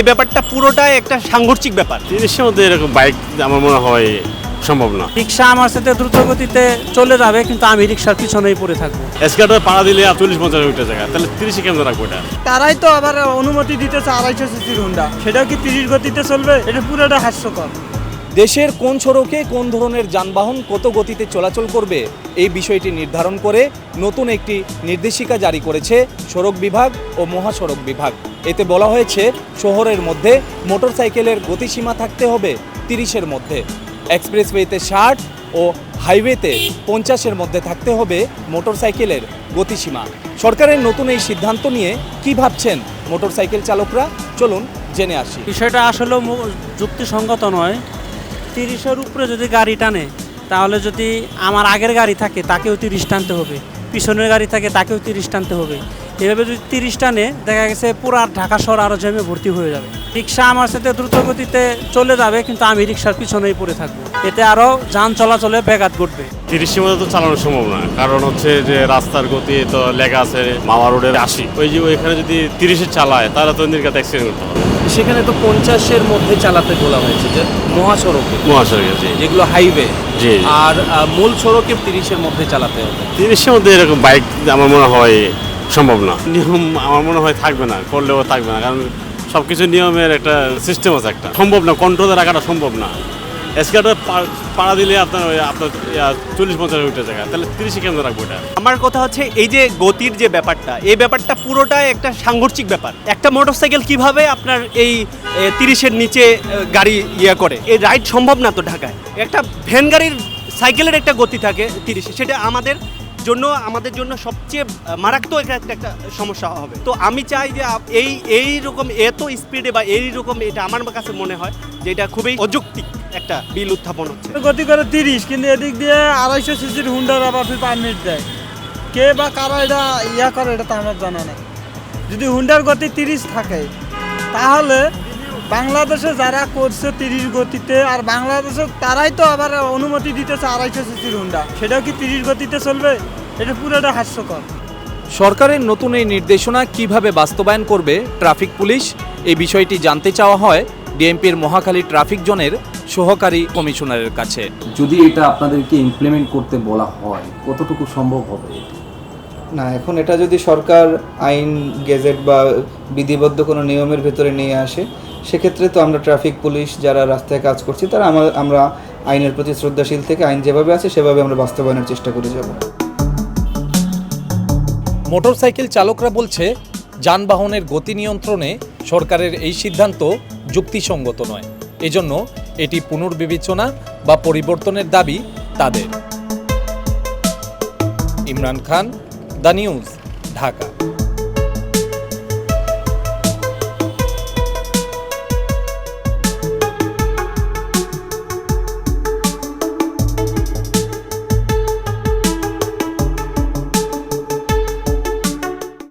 এই ব্যাপারটা পুরোটাই একটা সাংঘর্ষিক ব্যাপার। জিনিসের মধ্যে এরকম বাইক আমার মনে হয় সম্ভব না। রিক্সা আমার সাথে দ্রুত গতিতে চলে যাবে কিন্তু আমি রিক্সার পিছনেই পড়ে থাকব। এসকাটা পাড়া দিলে চল্লিশ পঞ্চাশ উঠে জায়গা তাহলে তিরিশে কেমন রাখব এটা? তারাই তো আবার অনুমতি দিতেছে আড়াইশো সিসির হুন্ডা। সেটাও কি তিরিশ গতিতে চলবে? এটা পুরোটা হাস্যকর। দেশের কোন সড়কে কোন ধরনের যানবাহন কত গতিতে চলাচল করবে, এই বিষয়টি নির্ধারণ করে নতুন একটি নির্দেশিকা জারি করেছে সড়ক বিভাগ ও মহাসড়ক বিভাগ। এতে বলা হয়েছে, শহরের মধ্যে মোটরসাইকেলের গতিসীমা থাকতে হবে তিরিশের মধ্যে। এক্সপ্রেসওয়েতে ষাট ও হাইওয়েতে পঞ্চাশের মধ্যে থাকতে হবে মোটরসাইকেলের গতিসীমা। সরকারের নতুন এই সিদ্ধান্ত নিয়ে কি ভাবছেন মোটরসাইকেল চালকরা? চলুন জেনে আসি। বিষয়টা আসলে যুক্তিসঙ্গত নয়। তিরিশের উপরে যদি গাড়ি টানে, তাহলে যদি আমার আগের গাড়ি থাকে, তাকেও তিরিশ টানতে হবে। পিছনের গাড়ি থাকে, তাকেও তিরিশ টানতে হবে। এভাবে যদি তিরিশ টানে দেখা গেছে পুরা ঢাকা শহর আরও জমে ভর্তি হয়ে যাবে। রিক্সা আমার সাথে দ্রুত গতিতে চলে যাবে কিন্তু আমি রিক্সার পিছনেই পড়ে থাকব। এতে আরও যান চলাচলে ব্যাঘাত ঘটবে। তিরিশের মধ্যে তো চালানো সম্ভব না কারণ হচ্ছে যে রাস্তার গতি তো লেখা আছে মাওয়া রোডের আশি। ওই যে ওইখানে যদি তিরিশে চালায় তাহলে তো নির্গাত অ্যাক্সিডেন্ট করতে হবে। সেখানে তো পঞ্চাশের মধ্যে চালাতে বলা হয়েছে যে মহাসড়কে। মহাসড়কে জি। যেগুলো হাইওয়ে জি আর আহ, মূল সড়কে তিরিশের মধ্যে চালাতে হবে। তিরিশের মধ্যে এরকম বাইক আমার মনে হয় সম্ভব না। নিয়ম আমার মনে হয় থাকবে না করলেও থাকবে না কারণ সব কিছু নিয়মের একটা সিস্টেম আছে একটা। সম্ভব না কন্ট্রোলে রাখাটা সম্ভব না। এসকাটা পাড়া দিলে আপনার ওই আপনার চল্লিশ পঞ্চাশ উঠে জায়গা তাহলে তিরিশে কেমন রাখব এটা? আমার কথা হচ্ছে এই যে গতির যে ব্যাপারটা এই ব্যাপারটা পুরোটাই একটা সাংঘর্ষিক ব্যাপার। একটা মোটরসাইকেল কীভাবে আপনার এই তিরিশের নিচে গাড়ি ইয়ে করে? এই রাইড সম্ভব না তো ঢাকায়। একটা ভ্যান গাড়ির সাইকেলের একটা গতি থাকে তিরিশে সেটা আমাদের জন্য, আমাদের জন্য সবচেয়ে মারাত্মক একটা, একটা- একটা সমস্যা হবে। তো আমি চাই যে এই এই রকম এত স্পিডে বা এই রকম এটা আমার কাছে মনে হয় যে এটা খুবই অযৌক্তিক একটা বিল উত্থাপন হচ্ছে। গতি করে তিরিশ, কিন্তু এদিক দিয়ে আড়াইশো সিসির হুন্ডার আবার পারমিট দেয়। কে বা কারা এটা ইয়া করে, এটা তো আমার জানা নেই। যদি হুন্ডার গতি তিরিশ থাকে, তাহলে বাংলাদেশে যারা করছে তিরিশ গতিতে আর বাংলাদেশে তারাই তো আবার অনুমতি দিতেছে আড়াইশো সিসির হুন্ডা সেটাও কি তিরিশ গতিতে চলবে? এটা পুরোটা হাস্যকর। সরকারের নতুন এই নির্দেশনা কীভাবে বাস্তবায়ন করবে ট্রাফিক পুলিশ? এই বিষয়টি জানতে চাওয়া হয় ডিএমপির মহাখালী ট্রাফিক জোনের সহকারী কমিশনারের কাছে। যদি এটা আপনাদেরকে ইমপ্লিমেন্ট করতে বলা হয় কতটুকু সম্ভব হবে? না, এখন এটা যদি সরকার আইন, গেজেট বা বিধিবদ্ধ কোনো নিয়মের ভেতরে নিয়ে আসে, সেক্ষেত্রে তো আমরা ট্রাফিক পুলিশ যারা রাস্তায় কাজ করছি, তারা আমা- আমরা আইনের প্রতি শ্রদ্ধাশীল থেকে আইন যেভাবে আছে, সেভাবে আমরা বাস্তবায়নের চেষ্টা করে যাব। মোটরসাইকেল চালকরা বলছে, যানবাহনের গতি নিয়ন্ত্রণে সরকারের এই সিদ্ধান্ত যুক্তিসঙ্গত নয়। এজন্য এটি পুনর্বিবেচনা বা পরিবর্তনের দাবি তাদের। Imran Khan the News Dhaka.